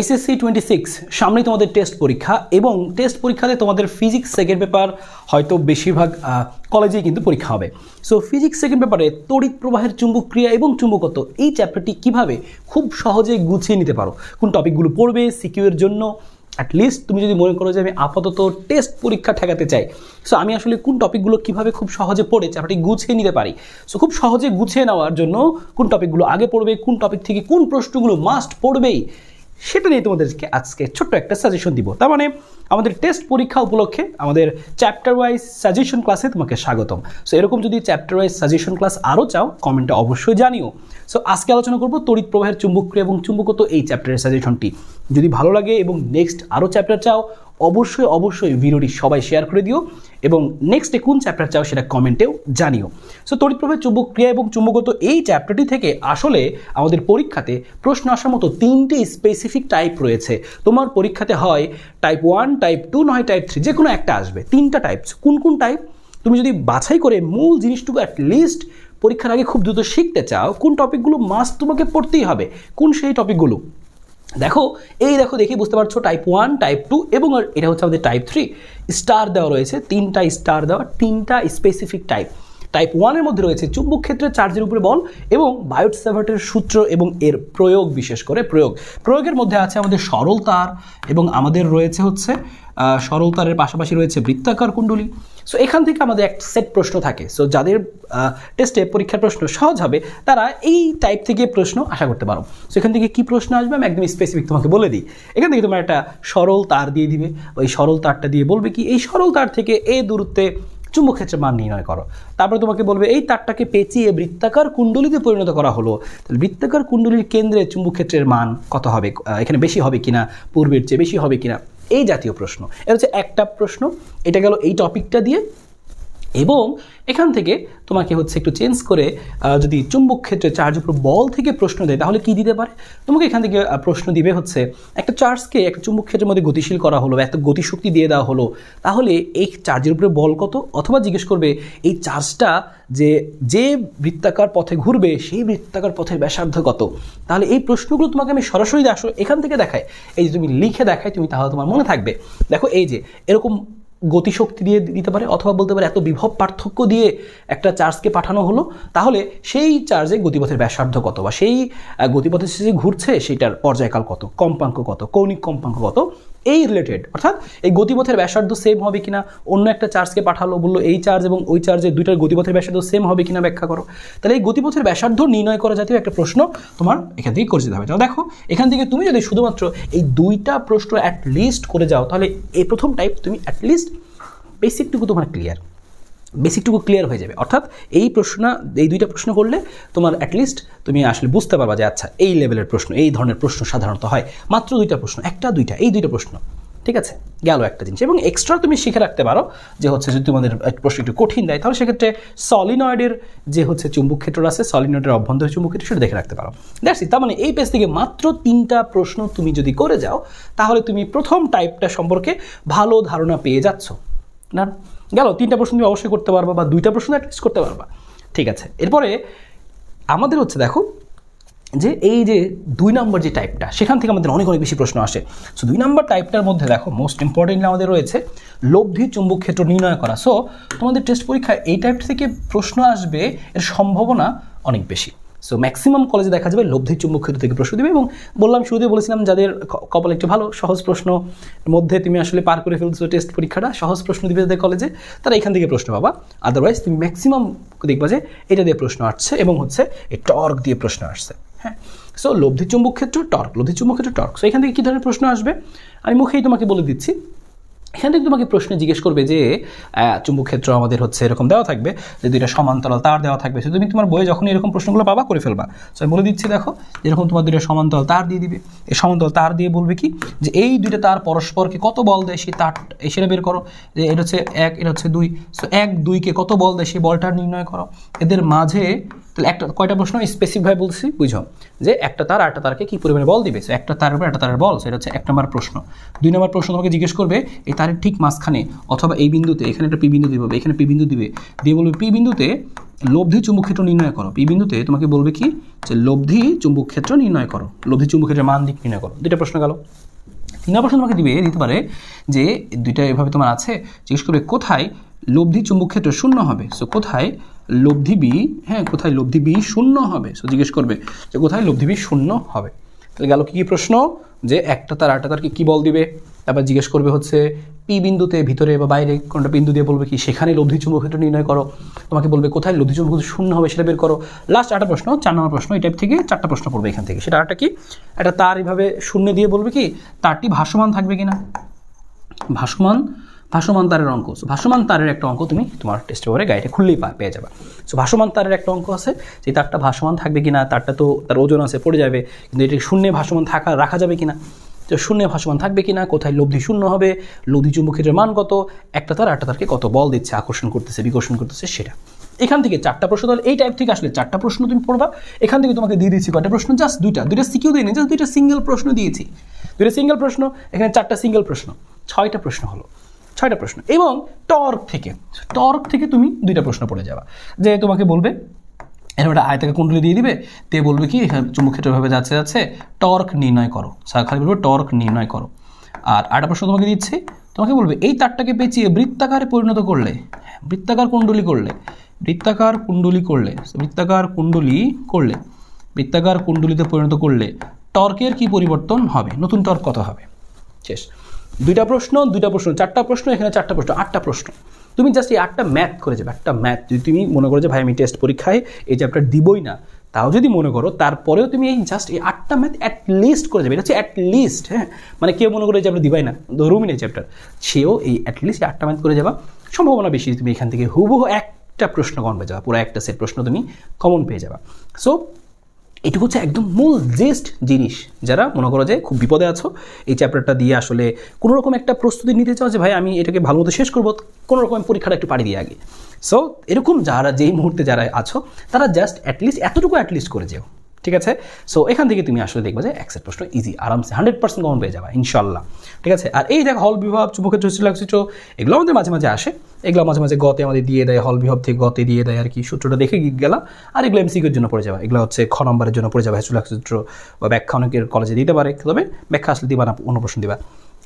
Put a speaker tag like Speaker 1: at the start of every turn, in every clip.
Speaker 1: SSC twenty six সামনেই তোমাদের test পরীক্ষা এবং টেস্ট পরীক্ষাতে তোমাদের ফিজিক্স সেকেন্ড পেপার হয়তো বেশিরভাগ কলেজেই কিন্তু পরীক্ষা হবে। সো ফিজিক্স সেকেন্ড পেপারে তড়িৎ প্রবাহের চুম্বক ক্রিয়া এবং চুম্বকত্ব, এই চ্যাপ্টারটি কীভাবে খুব সহজে গুছিয়ে নিতে পারো? কোন টপিকগুলো পড়বে সিকিউর জন্য? অ্যাটলিস্ট তুমি যদি মনে করো যে আমি আপাতত টেস্ট পরীক্ষা ঠেকাতে চাই। সো আমি আসলে কোন টপিকগুলো কীভাবে খুব সহজে পড়ে চ্যাপ্টারটি গুছিয়ে নিতে পারি? সো খুব সহজে গুছিয়ে নেওয়ার জন্য কোন টপিকগুলো আগে পড়বে, কোন টপিক থেকে কোন প্রশ্নগুলো মাস্ট পড়বেই সেটা নিয়ে তোমাদেরকে আজকে ছোট্ট একটা সাজেশন দিব। তার মানে আমাদের টেস্ট পরীক্ষা উপলক্ষে আমাদের চ্যাপ্টার ওয়াইজ সাজেশন ক্লাসে তোমাকে স্বাগতম। সো এরকম যদি চ্যাপ্টার ওয়াইজ সাজেশন ক্লাস আরও চাও কমেন্টে অবশ্যই জানিও। সো আজকে আলোচনা করব তড়িৎ প্রবাহের চুম্বকক্রিয়া এবং চুম্বকত এই চ্যাপ্টারের সাজেশনটি যদি ভালো লাগে এবং নেক্সট আরও চ্যাপ্টার চাও অবশ্যই অবশ্যই ভিডিওটি সবাই শেয়ার করে দিও এবং নেক্সটে কোন চ্যাপ্টার চাও সেটা কমেন্টেও জানিও। সো তড়িৎ প্রবাহের চুম্বক ক্রিয়া এবং চুম্বকত্ব এই চ্যাপ্টারটি থেকে আসলে আমাদের পরীক্ষাতে প্রশ্ন আসার মতো তিনটি স্পেসিফিক টাইপ রয়েছে। তোমার পরীক্ষাতে হয় টাইপ ওয়ান টাইপ টু নয় টাইপ থ্রি যে কোনো একটা আসবে। তিনটা টাইপ কোন কোন টাইপ তুমি যদি বাছাই করে মূল জিনিসটুকু অ্যাট লিস্ট পরীক্ষার আগে খুব দ্রুত শিখতে চাও, কোন টপিকগুলো মাস্ট তোমাকে পড়তেই হবে? কোন সেই টপিকগুলো দেখো, এই দেখো দেখি বুঝতে পারছ টাইপ ওয়ান টাইপ টু এবং এটা হচ্ছে আমাদের টাইপ থ্রি স্টার দেওয়া রয়েছে, তিনটা স্টার দেওয়া, তিনটা স্পেসিফিক টাইপ টাইপ ওয়ানের মধ্যে রয়েছে চুম্বক ক্ষেত্রে চার্জের উপরে বল এবং বায়োট সেভার্টের সূত্র এবং এর প্রয়োগ, বিশেষ করে প্রয়োগ। প্রয়োগের মধ্যে আছে আমাদের সরল তার এবং আমাদের রয়েছে হচ্ছে সরল তারের পাশাপাশি রয়েছে বৃত্তাকার কুণ্ডলী। সো এখান থেকে আমাদের এক সেট প্রশ্ন থাকে। সো যাদের টেস্টে পরীক্ষার প্রশ্ন সহজ হবে, তারা এই টাইপ থেকে প্রশ্ন আশা করতে পারো। সো এখান থেকে কি প্রশ্ন আসবে? আমি একদম স্পেসিফিক তোমাকে বলে দিই। এখান থেকে তোমার একটা সরল তার দিয়ে দিবে। ওই সরল তারটা দিয়ে বলবে কি, এই সরল তার থেকে এ দূরত্বে চুম্বক ক্ষেত্রে মান নির্ণয় করো। তারপরে তোমাকে বলবে, এই তারটাকে পেঁচিয়ে বৃত্তাকার কুণ্ডলিতে পরিণত করা হলো। তাহলে বৃত্তাকার কুণ্ডলির কেন্দ্রে চুম্বক ক্ষেত্রের মান কত হবে? এখানে বেশি হবে কিনা? পূর্বের চেয়ে বেশি হবে কিনা? এই জাতীয় প্রশ্ন। এটা হচ্ছে একটা প্রশ্ন। এটা গেল এই টপিকটা দিয়ে। এবং এখান থেকে তোমাকে হচ্ছে একটু চেঞ্জ করে যদি চুম্বক ক্ষেত্রে চার্জ উপর বল থেকে প্রশ্ন দেয়, তাহলে কি দিতে পারে? তোমাকে এখান থেকে প্রশ্ন দিবে হচ্ছে, একটা চার্জকে একটা চুম্বক ক্ষেত্রের মধ্যে গতিশীল করা হলো এত গতিশক্তি দিয়ে দেওয়া হলো, তাহলে এই চার্জের উপরে বল কত? অথবা জিজ্ঞেস করবে, এই চার্জটা যে যে বৃত্তাকার পথে ঘুরবে, সেই বৃত্তাকার পথের ব্যাসার্ধ কত? তাহলে এই প্রশ্নগুলো তোমাকে আমি সরাসরি আসো এখান থেকে দেখাই। এই যে তুমি লিখে দেখাই, তুমি তাহলে তোমার মনে থাকবে। দেখো এই যে, এরকম গতিশক্তি দিয়ে দিতে পারে অথবা বলতে পারে এত বিভব পার্থক্য দিয়ে একটা চার্জকে পাঠানো হলো, তাহলে সেই চার্জে গতিপথের ব্যাসার্ধ কত বা সেই গতিপথের যে ঘুরছে সেটার পর্যায়কাল কত, কম্পাঙ্ক কত, কৌণিক কম্পাঙ্ক কত এই রিলেটেড অর্থাৎ এই গতিপথের ব্যাসার্ধ সেম হবে কিনা, অন্য একটা চার্জকে পাঠালো, বলল এই চার্জ এবং ওই চার্জের দুইটার গতিপথের ব্যাসার্ধ সেম হবে কিনা ব্যাখ্যা করো। তাহলে এই গতিপথের ব্যাসার্ধ নির্ণয় করা জাতীয় একটা প্রশ্ন তোমার এখান থেকে করে যেতে হবে। তাহলে দেখো, এখান থেকে তুমি যদি শুধুমাত্র এই দুইটা প্রশ্ন অ্যাটলিস্ট করে যাও, তাহলে এই প্রথম টাইপ তুমি অ্যাটলিস্ট বেসিকটুকু তোমার ক্লিয়ার বেসিকটুকু ক্লিয়ার হয়ে যাবে। অর্থাৎ এই প্রশ্ন, এই দুইটা প্রশ্ন করলে তোমার অ্যাটলিস্ট তুমি আসলে বুঝতে পারবা যে আচ্ছা এই লেভেলের প্রশ্ন, এই ধরনের প্রশ্ন সাধারণত হয়। মাত্র দুইটা প্রশ্ন, একটা, দুইটা, এই দুইটা প্রশ্ন। ঠিক আছে? গেল একটা জিনিস। এবং এক্সট্রা তুমি শিখে রাখতে পারো যে হচ্ছে যদি তোমাদের প্রশ্ন একটু কঠিন দেয়, তাহলে সেক্ষেত্রে সলিনয়েডের যে হচ্ছে চুম্বক ক্ষেত্র আছে সলিনয়েডের অভ্যন্তরীণ চুম্বক ক্ষেত্র সেটা দেখে রাখতে পারো। ইট তার মানে এই পেজ থেকে মাত্র তিনটা প্রশ্ন তুমি যদি করে যাও, তাহলে তুমি প্রথম টাইপটা সম্পর্কে ভালো ধারণা পেয়ে যাচ্ছ। না গেল, তিনটা প্রশ্ন তুমি অবশ্যই করতে পারবা বা দুইটা প্রশ্ন অ্যাটলিস্ট করতে পারবা। ঠিক আছে, এরপরে আমাদের হচ্ছে দেখো যে এই যে দুই নম্বর যে টাইপটা সেখান থেকে আমাদের অনেক অনেক বেশি প্রশ্ন আসে। সো দুই নম্বর টাইপটার মধ্যে দেখো মোস্ট ইম্পর্টেন্টলি আমাদের রয়েছে, লব্ধি, চুম্বক ক্ষেত্র নির্ণয় করা। সো তোমাদের টেস্ট পরীক্ষায় এই টাইপ থেকে প্রশ্ন আসবে, এর সম্ভাবনা অনেক বেশি। সো ম্যাক্সিমাম কলেজে দেখা যাবে লব্ধি চুম্বক ক্ষেত্র থেকে প্রশ্ন দেবে এবং বললাম শুরুতে বলেছিলাম যাদের কপাল একটু ভালো, সহজ প্রশ্ন মধ্যে তুমি আসলে পার করে ফেলছো টেস্ট পরীক্ষাটা, সহজ প্রশ্ন দিবে যাদের কলেজে তারা এখান থেকে প্রশ্ন পাবা। আদারওয়াইজ তুমি ম্যাক্সিমাম দেখবা যে এটা দিয়ে প্রশ্ন আসছে এবং হচ্ছে এই টর্ক দিয়ে প্রশ্ন আসছে। হ্যাঁ? সো লব্ধি চুম্বক ক্ষেত্র টর্ক লব্ধি চুম্বক ক্ষেত্র টর্ক সো এখান থেকে কী ধরনের প্রশ্ন আসবে? আমি মুখেই তোমাকে বলে দিচ্ছি। এখান থেকে তোমাকে প্রশ্ন জিজ্ঞেস করবে যে চুম্বক ক্ষেত্র আমাদের হচ্ছে এরকম দেওয়া থাকবে, যে দুইটা সমান্তরাল তার দেওয়া থাকবে। সে তুমি তোমার বইয়ে যখন এরকম প্রশ্নগুলো পাবা, করে ফেলবা। সো আমি বলে দিচ্ছি, দেখো, যেরকম তোমার দুইটা সমান্তরাল তার দিয়ে দিবে, এই সমান্তরাল তার দিয়ে বলবে কি? যে এই দুইটা তার পরস্পরকে কত বল দেয়, সেই তার সেটা বের করো। যে এটা হচ্ছে এক, এটা হচ্ছে দুই। সো এক, দুইকে কত বল দেয়, সেই বলটা নির্ণয় করো। এদের মাঝে তাহলে একটা, কয়টা প্রশ্ন স্পেসিফিকভাবে বলছি বুঝো। যে একটা তার আটটা তারকে কী পরিমাণে বল দিবে? একটা তার একটা তারের বল। সেটা হচ্ছে এক নম্বর প্রশ্ন। দুই নম্বর প্রশ্ন তোমাকে জিজ্ঞেস করবে, এই তারের ঠিক মাঝখানে অথবা এই বিন্দুতে, এখানে একটা পি বিন্দু দিবে, এখানে পি বিন্দু দিবে, দিয়ে বলবে পি বিন্দুতে লব্ধি চুম্বক ক্ষেত্র নির্ণয় করো। পি বিন্দুতে তোমাকে বলবে কি? যে লব্ধি চুম্বক ক্ষেত্র নির্ণয় করো। লব্ধি চুম্বক ক্ষেত্রের মান দিক নির্ণয় করো। দুইটা প্রশ্ন গেল। তিন নম্বর প্রশ্ন তোমাকে দিবে, দিতে পারে যে দুইটা এভাবে তোমার আছে, জিজ্ঞেস করবে কোথায় লব্ধি চুম্বক ক্ষেত্র শূন্য হবে? সো কোথায় লব্ধি বি হ্যাঁ কোথায় লব্ধি বি শূন্য হবে? সো জিজ্ঞেস করবে যে কোথায় লব্ধি বি শূন্য হবে? তাহলে গেল কি কি প্রশ্ন? যে একটা তার আটটা তারকে কী বল দিবে? তারপর জিজ্ঞেস করবে হচ্ছে, পি বিন্দুতে ভিতরে বা বাইরে কোনটা বিন্দু দিয়ে বলবে কি? সেখানে লব্ধি চুম্বক ক্ষেত্র নির্ণয় করো। তোমাকে বলবে কোথায় লব্ধি চুম্বক শূন্য হবে সেটা বের করো। লাস্ট আটটা প্রশ্ন, চার নম্বর প্রশ্ন, এই টাইপ থেকে চারটা প্রশ্ন পড়বে এখান থেকে। সেটা আরেকটা কি? একটা তার এইভাবে শূন্য দিয়ে বলবে কি, তারটি ভাসমান থাকবে কিনা? ভাসমান ভাসমান তারের অঙ্ক। সো ভাসমান তারের একটা অঙ্ক তুমি তোমার টেস্ট পেপারে গাড়িটা খুললেই পেয়ে যাবে। সো ভাসমান তারের একটা অঙ্ক আছে, যে তারটা ভাসমান থাকবে কি না তারটা তো তার ওজন আছে, পড়ে যাবে, কিন্তু এটি শূন্যে ভাসমান থাকা, রাখা যাবে কি না তো শূন্যে ভাসমান থাকবে কি না কোথায় লব্ধি শূন্য হবে, লব্ধি চুম্বক ক্ষেত্রের মান কত, একটা তার একটা তারকে কত বল দিচ্ছে, আকর্ষণ করতেছে, বিকর্ষণ করতেছে, সেটা। এখান থেকে চারটা প্রশ্ন, তাহলে এই টাইপ থেকে আসলে চারটা প্রশ্ন তুমি পড়বা। এখান থেকে তোমাকে দিয়ে দিচ্ছি কয়টা প্রশ্ন? জাস্ট দুইটা। দুইটা সিকিউ দিই জাস্ট দুইটা সিঙ্গেল প্রশ্ন দিয়েছি। দুইটা সিঙ্গেল প্রশ্ন, এখানে চারটা সিঙ্গেল প্রশ্ন। ছয়টা প্রশ্ন হলো। ছয়টা প্রশ্ন। এবং টর্ক থেকে টর্ক থেকে তুমি দুইটা প্রশ্ন পড়ে যাবা। যে তোমাকে বলবে এরকম একটা আয়তাকে কুণ্ডলি দিয়ে দিবে তে বলবে কি, এখানে চুম্বক ক্ষেত্রভাবে যাচ্ছে যাচ্ছে, টর্ক নির্ণয় করো। খালি বলবে, টর্ক নির্ণয় করো। আর আরেকটা প্রশ্ন তোমাকে দিচ্ছে, তোমাকে বলবে, এই তারটাকে পেঁচিয়ে বৃত্তাকারে পরিণত করলে, বৃত্তাকার কুণ্ডলি করলে, বৃত্তাকার কুণ্ডলি করলে, বৃত্তাকার কুণ্ডলি করলে, বৃত্তাকার কুণ্ডলিতে পরিণত করলে, টর্কের কি পরিবর্তন হবে? নতুন টর্ক কত হবে? শেষ। দুইটা প্রশ্ন দুইটা প্রশ্ন, চারটা প্রশ্ন, এখানে চারটা প্রশ্ন, আটটা প্রশ্ন। তুমি জাস্ট এই আটটা ম্যাথ করে যাবে একটা ম্যাথ যদি তুমি মনে করো যে, ভাই, আমি টেস্ট পরীক্ষায় এই চ্যাপ্টার দিবই না, তাও যদি মনে করো, তারপরেও তুমি এই জাস্ট এই আটটা ম্যাথ অ্যাট লিস্ট করে যাবে। এটা হচ্ছে অ্যাট লিস্ট হ্যাঁ? মানে কেউ মনে করে যে চ্যাপ্টার দিবাই না ধরুমি নেই চ্যাপ্টার সেও এই অ্যাট লিস্ট আটটা ম্যাথ করে যাবা। সম্ভাবনা বেশি তুমি এখান থেকে হুবহু একটা প্রশ্ন কমন পেয়ে যাবা, পুরো একটা সেট প্রশ্ন তুমি কমন পেয়ে যাবা। সো এটুকু হচ্ছে একদম মূল জেস্ট জিনিস। যারা মনে করো যে খুব বিপদে আছো, এই চ্যাপ্টারটা দিয়ে আসলে কোনো রকম একটা প্রস্তুতি নিতে চাও যে, ভাই, আমি এটাকে ভালো মতো শেষ করব। কোনো রকম পরীক্ষাটা একটু পাড়ি দিয়ে আগে। সো এরকম যারা, যেই মুহূর্তে যারা আছো, তারা জাস্ট অ্যাটলিস্ট এতটুকু অ্যাটলিস্ট করে যেও। ঠিক আছে? সো এখান থেকে তুমি আসলে দেখবে যে একসেট প্রশ্ন ইজি আরামসে হান্ড্রেড পার্সেন্ট কমন পেয়ে যাবে ইনশাল্লাহ ঠিক আছে? আর এই দেখ হল বিভাগ চুম্বকের চৈত্র এগুলো আমাদের মাঝে মাঝে আসে। এগুলো মাঝে মাঝে গতে আমাদের দিয়ে দেয় হল বিভাগ থেকে গতে দিয়ে দেয় আর কি, সূত্রটা দেখে গেলাম। আর এগুলো এমসিকিউর জন্য পড়ে যাবে। এগুলো হচ্ছে খ নম্বরের জন্য পড়ে যাবে চুলাক সূত্র বা ব্যাখ্যা অনেকের কলেজে দিতে পারে, তবে ব্যাখ্যা আসলে দিবা না, অন্য প্রশ্ন দিবা।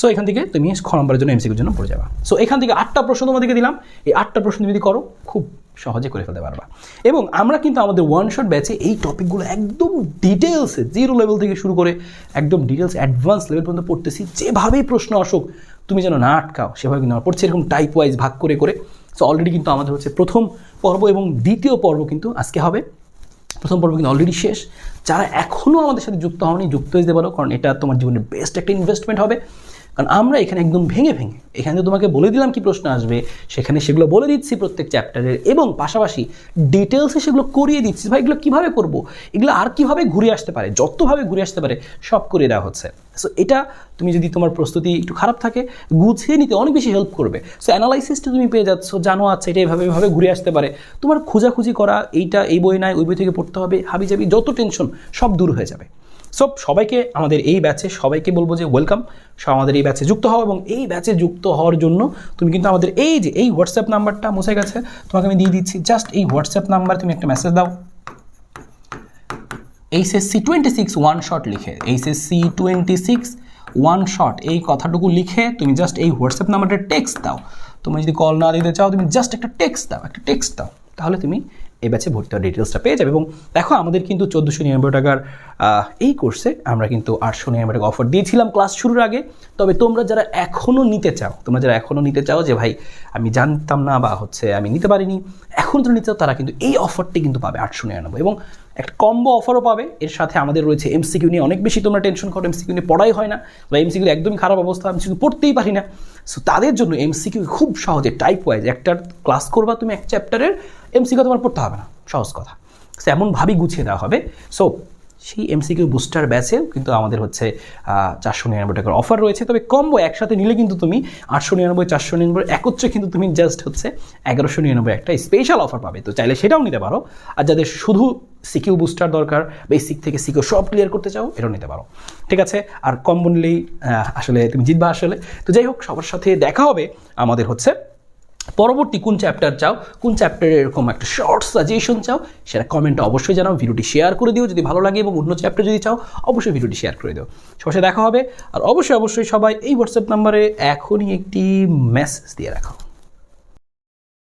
Speaker 1: সো এখান থেকে তুমি খ নম্বরের জন্য এমসিকিউর জন্য পড়ে যাবা। সো এখান থেকে আটটা প্রশ্ন তোমাদেরকে দিলাম। এই আটটা প্রশ্ন তুমি যদি করো, খুব সহজে করে ফেলতে পারবা। এবং আমরা কিন্তু আমাদের ওয়ান শট ব্যাচে এই টপিকগুলো একদম ডিটেলসে জিরো লেভেল থেকে শুরু করে একদম ডিটেলস অ্যাডভান্স লেভেল পর্যন্ত পড়তেছি। যেভাবেই প্রশ্ন আসুক, তুমি যেন না আটকাও, সেভাবে কিন্তু আমরা পড়ছি এরকম টাইপ ওয়াইজ ভাগ করে করে। সো অলরেডি কিন্তু আমাদের হচ্ছে প্রথম পর্ব এবং দ্বিতীয় পর্ব কিন্তু আজকে হবে। প্রথম পর্ব কিন্তু অলরেডি শেষ। যারা এখনও আমাদের সাথে যুক্ত হওনি, যুক্ত হয়ে যেতে পারো, কারণ এটা তোমার জীবনের বেস্ট একটা ইনভেস্টমেন্ট হবে। কারণ আমরা এখানে একদম ভেঙে ভেঙে, এখানে তোমাকে বলে দিলাম কি প্রশ্ন আসবে, সেখানে সেগুলো বলে দিচ্ছি প্রত্যেক চ্যাপ্টারের এবং পাশাপাশি ডিটেলসে সেগুলো করিয়ে দিচ্ছি, ভাই, এগুলো কীভাবে করব? এগুলো আর কীভাবে ঘুরে আসতে পারে? যতভাবে ঘুরে আসতে পারে, সব করে দেওয়া হচ্ছে। সো এটা তুমি যদি তোমার প্রস্তুতি একটু খারাপ থাকে, গুছিয়ে নিতে অনেক বেশি হেল্প করবে। সো অ্যানালাইসিসটা তুমি পেয়ে যাচ্ছ, জানো আচ্ছা এটা এভাবে এভাবে ঘুরে আসতে পারে। তোমার খোঁজাখুঁজি করা, এইটা এই বই নাই, ওই বই থেকে পড়তে হবে হাবি যাবি যত টেনশন সব দূর হয়ে যাবে। সো সবাইকে আমাদের এই ব্যাচে সবাইকে বলব যে ওয়েলকাম আমাদের এই ব্যাচে যুক্ত হও এবং এই ব্যাচে যুক্ত হওয়ার জন্য তুমি কিন্তু আমাদের এই যে, এই হোয়াটসঅ্যাপ নাম্বারটা মুছে গেছে। তোমাকে আমি দিয়ে দিচ্ছি জাস্ট এই হোয়াটসঅ্যাপ নাম্বার তুমি একটা মেসেজ দাও। HSC twenty six one shot লিখে HSC twenty six one shot এই কথাটুকু লিখে তুমি জাস্ট এই হোয়াটসঅ্যাপ নাম্বারটা টেক্সট দাও। তুমি যদি কল না দিতে চাও, তুমি জাস্ট একটা টেক্সট দাও, একটা টেক্সট দাও। তাহলে তুমি এই ব্যাচে ভর্তি হওয়ার ডিটেলসটা পেয়ে যাবে। এবং দেখো, আমাদের কিন্তু চোদ্দোশো নিরানব্বই টাকার এই কোর্সে আমরা কিন্তু আটশো নিরানব্বই টাকা অফার দিয়েছিলাম ক্লাস শুরুর আগে। তবে তোমরা যারা এখনও নিতে চাও, তোমরা যারা এখনও নিতে চাও যে, ভাই, আমি জানতাম না বা হচ্ছে আমি নিতে পারিনি এখন যারা নিতে চাও, তারা কিন্তু এই অফারটি কিন্তু পাবে আটশো নিরানব্বই। এবং একটা কম্বো অফারও পাবে। এর সাথে আমাদের রয়েছে এমসিকিউ নিয়ে অনেক বেশি তোমরা টেনশন করো। এমসিকিউ নিয়ে পড়াই হয় না। বা এমসিকিউ একদমই খারাপ অবস্থা এমসিকিউ পড়তেই পারি না। সো তাদের জন্য এমসিকিউ খুব সহজে টাইপ ওয়াইজ একটা ক্লাস করবা তুমি, এক চ্যাপ্টারের এমসিকিউ তোমার পড়তে হবে। না। সহজ কথা। সো এমনভাবেই গুছিয়ে দেওয়া হবে। সো সেই এমসিকিউ বুস্টার ব্যাচেও কিন্তু আমাদের হচ্ছে চারশো নিরানব্বই টাকার অফার রয়েছে। তবে কম্বো একসাথে নিলে কিন্তু তুমি আটশো নিরানব্বই, চারশো নিরানব্বই একত্রে কিন্তু তুমি জাস্ট হচ্ছে এগারোশো নিরানব্বই একটা স্পেশাল অফার পাবে। তো চাইলে সেটাও নিতে পারো। আর যাদের শুধু সিকিউ বুস্টার দরকার বেসিক থেকে সিকিউ সব ক্লিয়ার করতে চাও, এটাও নিতে পারো। ঠিক আছে? আর কম্বো নিলেই আসলে তুমি জিতবা আসলে। তো যাই হোক, সবার সাথে দেখা হবে আমাদের হচ্ছে পরবর্তী কোন চ্যাপ্টার চাও, কোন চ্যাপ্টারে এরকম একটা শর্ট সাজেশন চাও, সেটা কমেন্টে অবশ্যই জানাও, ভিডিওটি শেয়ার করে দিও, যদি ভালো লাগে এবং অন্য চ্যাপ্টার যদি চাও, অবশ্যই ভিডিওটি শেয়ার করে দিও। সবার সাথে দেখা হবে, আর অবশ্যই অবশ্যই সবাই এই হোয়াটসঅ্যাপ নাম্বারে এখনই একটি মেসেজ দিয়ে রাখো।